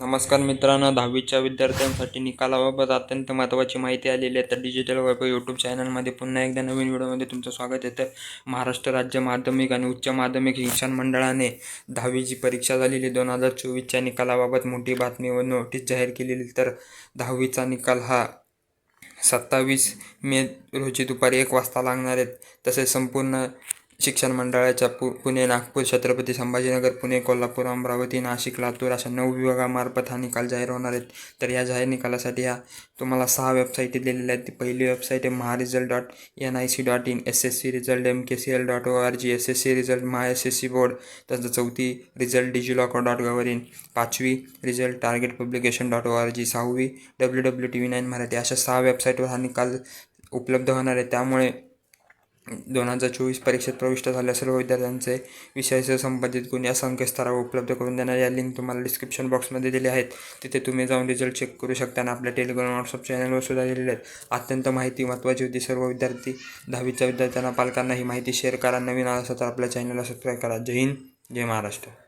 नमस्कार मित्रांनो दहावीच्या विद्यार्थ्यांसाठी निकालाबाबत अत्यंत महत्त्वाची माहिती आलेली आहे. तर डिजिटल वैभव यूट्यूब चॅनलमध्ये पुन्हा एकदा नवीन व्हिडिओमध्ये तुमचं स्वागत येतं महाराष्ट्र राज्य माध्यमिक आणि उच्च माध्यमिक शिक्षण मंडळाने दहावीची परीक्षा झालेली दोन हजार चोवीसच्या निकालाबाबत मोठी बातमी व नोटीस जाहीर केलेली. तर दहावीचा निकाल हा सत्तावीस मे रोजी दुपारी एक वाजता लागणार आहेत तसेच संपूर्ण शिक्षण मंडळाच्या पु पुणे नागपूर छत्रपती संभाजीनगर पुणे कोल्हापूर अमरावती नाशिक लातूर अशा नऊ विभागामार्फत हा निकाल जाहीर होणार आहेत. तर या जाहीर निकालासाठी ह्या तुम्हाला सहा वेबसाईट दिलेल्या आहेत. ती पहिली वेबसाईट आहे Maha result dot N I C dot in S S C result M K C L dot O R G S S C result Maha S S C board तसंच चौथी result DigiLocker dot gov in पाचवी result target publication dot O R G सहावी W W T V nine Marathi अशा सहा वेबसाईटवर हा निकाल उपलब्ध होणार आहे. त्यामुळे दोन हजार चोवीस परीक्षेत प्रविष्ट झाल्या सर्व विद्यार्थ्यांचे विषयासह संबंधित गुण या संकेतस्थळावर उपलब्ध करून देणार या लिंक तुम्हाला डिस्क्रिप्शन बॉक्समध्ये दिले आहेत. तिथे तुम्ही जाऊन रिझल्ट चेक करू शकता आणि आपल्या टेलिग्राम व्हॉट्सअप चॅनलवर सुद्धा दिलेले आहेत. अत्यंत माहिती महत्त्वाची होती. सर्व विद्यार्थी दहावीच्या विद्यार्थ्यांना पालकांना ही माहिती शेअर करा. नवीन असेल तर आपल्या चॅनलला सबस्क्राईब करा. जय हिंद जय महाराष्ट्र.